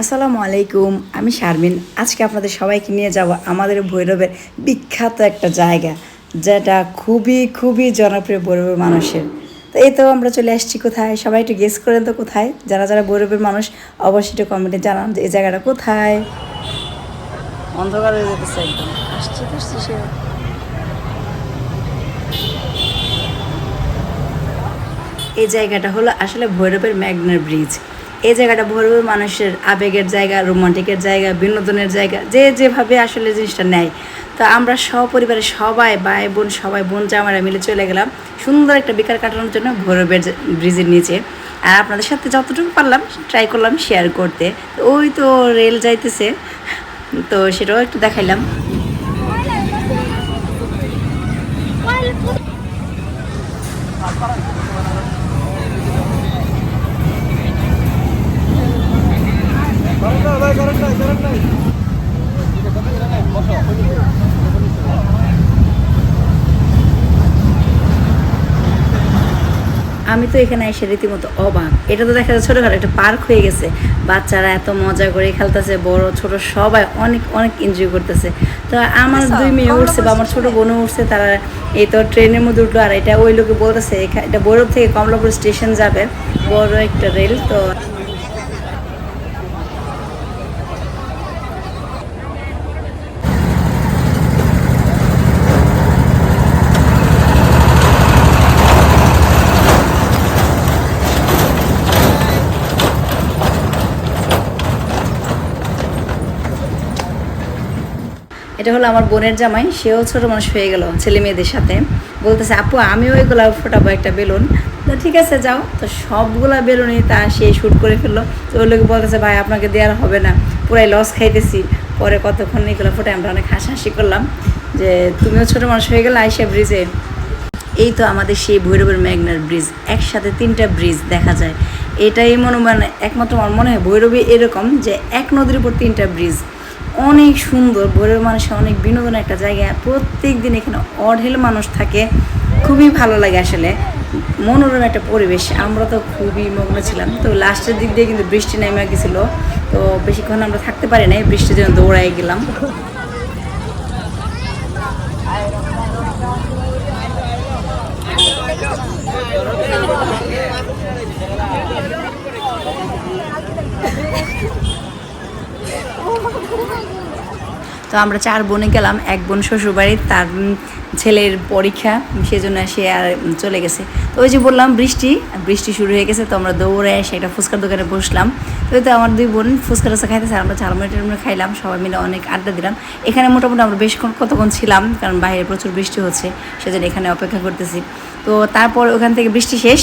আসসালামু আলাইকুম আমি শারমিন। আজকে আপনাদের সবাইকে নিয়ে যাব আমাদের ভৈরবের বিখ্যাত একটা জায়গা যেটা খুবই খুবই জনপ্রিয় ভৈরবের মানুষের। তো এই তো আমরা চলে আসছি কোথায়? সবাই একটু গেস করেন তো কোথায়? যারা যারা ভৈরবের মানুষ অবশ্যই একটু কমেন্টে জানান যে এই জায়গাটা কোথায়। অন্ধকার হয়ে যেতেছে একদম। আসছে তো সে। এই জায়গাটা হলো আসলে ভৈরবের ম্যাগনার ব্রিজ। এই জায়গাটা ভৈরবের মানুষের আবেগের জায়গা, রোমান্টিকের জায়গা, বিনোদনের জায়গা, যে যেভাবে আসলে জিনিসটা নেয়। তো আমরা সপরিবারে সবাই, ভাই বোন, সবাই বোন জামারা মিলে চলে গেলাম, সুন্দর একটা বিকাল কাটানোর জন্য ভৈরবের ব্রিজের নিচে। আর আপনাদের সাথে যতটুকু পারলাম ট্রাই করলাম শেয়ার করতে। ওই তো রেল যাইতেছে। তো সেটাও একটু দেখাইলাম। আমি তো এখানে এসে রীতিমতো অবাক। এটা তো দেখা যাচ্ছে ছোটোখাটো একটা পার্ক হয়ে গেছে। বাচ্চারা এত মজা করে খেলতেছে বড় ছোট সবাই অনেক অনেক এনজয় করতেছে। তো আমার দুই মেয়ে উঠছে বা আমার ছোট বোনও উঠছে তারা এই তো ট্রেনের মধ্যে উঠল আর এটা ওই লোকে বলতেছে এটা বৈরব থেকে কমলাপুর স্টেশন যাবে। বড় একটা রেল তো এটা হলো আমার বোনের জামাই, সেও ছোট মানুষ হয়ে গেল, ছেলে মেয়েদের সাথে। বলতেছে, আপু, আমিও এগুলো ফোটাবো একটা বেলুন। তো ঠিক আছে, যাও। তো সবগুলা বেলুনই তা সে শ্যুট করে ফেলল। তো ওই লোক বলতেছে, ভাই, আপনাকে দেওয়ার হবে না। পুরাই লস খাইতেছি। পরে কতক্ষণ এগুলো ফোটে আমরা অনেক হাসাহাসি করলাম যে, তুমিও ছোট মানুষ হয়ে গেলে আইসা ব্রিজে এই তো আমাদের সেই ভৈরবের ম্যাগনার ব্রিজ একসাথে তিনটা ব্রিজ দেখা যায়। এটাই মনে মানে একমাত্র আমার মনে হয় ভৈরবে এরকম যে এক নদীর উপর তিনটা ব্রিজ অনেক সুন্দর ভৈরব মানুষের অনেক বিনোদনের একটা জায়গা। প্রত্যেক দিন এখানে অঢেল মানুষ থাকে, খুবই ভালো লাগে আসলে। মনোরম একটা পরিবেশ, আমরা তো খুবই মগ্ন ছিলাম। তো লাস্টের দিক দিয়ে কিন্তু বৃষ্টি নেমে গেছিল। তো বেশিক্ষণ আমরা থাকতে পারি নাই বৃষ্টির জন্য দৌড়াই গেলাম। তো আমরা চার বোনে গেলাম, এক বোন শ্বশুরবাড়ির, তার ছেলের পরীক্ষা, সেজন্য সে আর চলে গেছে। তো ওই যে বললাম, বৃষ্টি বৃষ্টি শুরু হয়ে গেছে, তো আমরা দৌড়ে এসে একটা ফুচকার দোকানে বসলাম। তো তো আমার দুই বোন ফুচকা টাচা খাইতেছে আমরা ঝালমুড়ি টালমুড়ি খাইলাম, সবাই মিলে অনেক আড্ডা দিলাম। এখানে মোটামুটি আমরা বেশক্ষণ কতক্ষণ ছিলাম, কারণ বাইরে প্রচুর বৃষ্টি হচ্ছে, সেজন্য এখানে অপেক্ষা করতেছি। তো তারপর ওখান থেকে বৃষ্টি শেষ,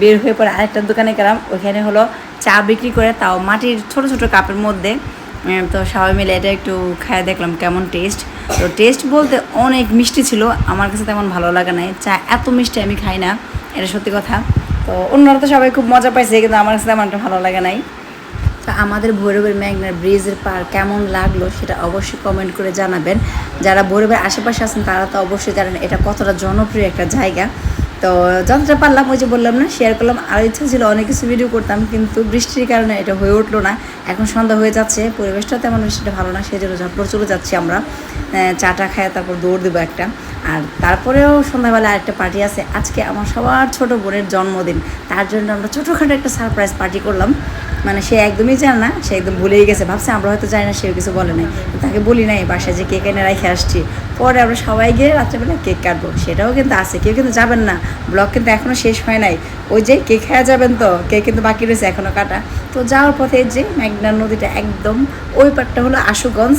বের হয়ে পরে আরেকটা দোকানে গেলাম, ওখানে হলো চা বিক্রি করে, তাও মাটির ছোট ছোট কাপের মধ্যে। তো সবাই মিলে এটা একটু খায় দেখলাম কেমন টেস্ট তো টেস্ট বলতে অনেক মিষ্টি ছিল, আমার কাছে তেমন ভালো লাগে নাই। চা এত মিষ্টি আমি খাই না, এটা সত্যি কথা। তো অন্যরা তো সবাই খুব মজা পাইছে, কিন্তু আমার কাছে তেমন একটা ভালো লাগে নাই। তো আমাদের ভৈরবের ম্যাগনার ব্রিজের পার কেমন লাগল সেটা অবশ্যই কমেন্ট করে জানাবেন। যারা ভৈরবের আশেপাশে আছেন, তারা তো অবশ্যই জানেন এটা কতটা জনপ্রিয় একটা জায়গা। তো যতটা পারলাম, ওই যে বললাম না শেয়ার করলাম। আর ইচ্ছা ছিল অনেক কিছু ভিডিও করতাম, কিন্তু বৃষ্টির কারণে এটা হয়ে উঠল না। এখন সন্ধ্যা হয়ে যাচ্ছে, পরিবেশটা তেমন বৃষ্টিটা ভালো না সেই জন্য ঝটপট চলে যাচ্ছি আমরা। চাটা খায় তারপর দৌড় দেবো একটা। আর তারপরেও সন্ধ্যাবেলা আরেকটা পার্টি আছে। আজকে আমার সবার ছোট বোনের জন্মদিন। তার জন্য আমরা ছোটোখাটো একটা সারপ্রাইজ পার্টি করলাম। মানে সে একদমই জানে না, সে একদম ভুলেই গেছে। ভাবছে আমরা হয়তো জানি না, সেও কিছু বলে নাই। তাকে বলি নাই বাসায় যে কেক এনে রেখে আসছি। পরে আমরা সবাই গিয়ে রাত্রেবেলা কেক কাটবো। সেটাও কিন্তু আছে, কেউ কিন্তু যাবেন না। ব্লগ কিন্তু এখনও শেষ হয় নাই। ওই যে কেক খাওয়া যাবেন তো কেক কিন্তু বাকি রয়েছে এখনও কাটা। তো যাওয়ার পথে যে মেঘনা নদীটা একদম, ওই পারটা হলো আশুগঞ্জ।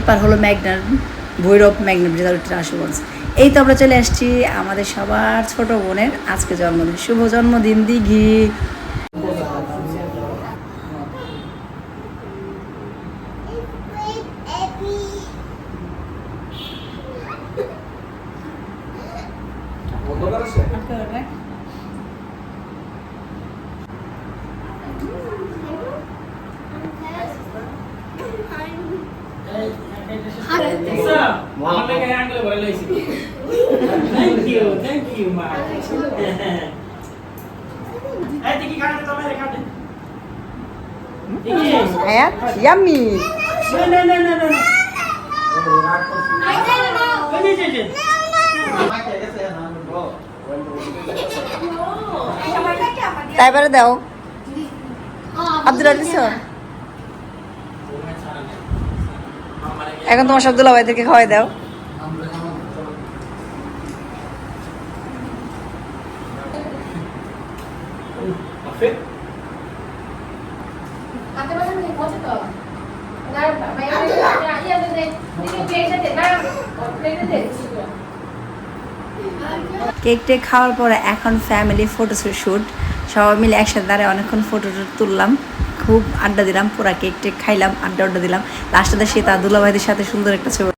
এপার হলো মেঘনার ভৈরব মেঘনা ব্রিজ আশুগঞ্জ এই তো আমরা চলে আসছি আমাদের সবার ছোট বোনের আজকে জন্মদিন। শুভ জন্মদিন দিঘি আছে আমার লেগে আঙ্গুলে ভরে লইছি থ্যাংক ইউ থ্যাংক ইউ মা। না না না না না দাও। আব্দুল আলিস। এখন তোমার সব দুলা ভাইদেরকে খাওয়াই দাও। কেকটে খাওয়ার পরে এখন ফ্যামিলি ফটোশুট সবাই মিলে একসাথে দাঁড়ায়, অনেকক্ষণ ফটো তুললাম। খুব আড্ডা দিলাম, পুরা কেক টেক খাইলাম আড্ডা আড্ডা দিলাম। লাস্টে সে তার দুলাভাইদের সাথে সুন্দর একটা ছবি।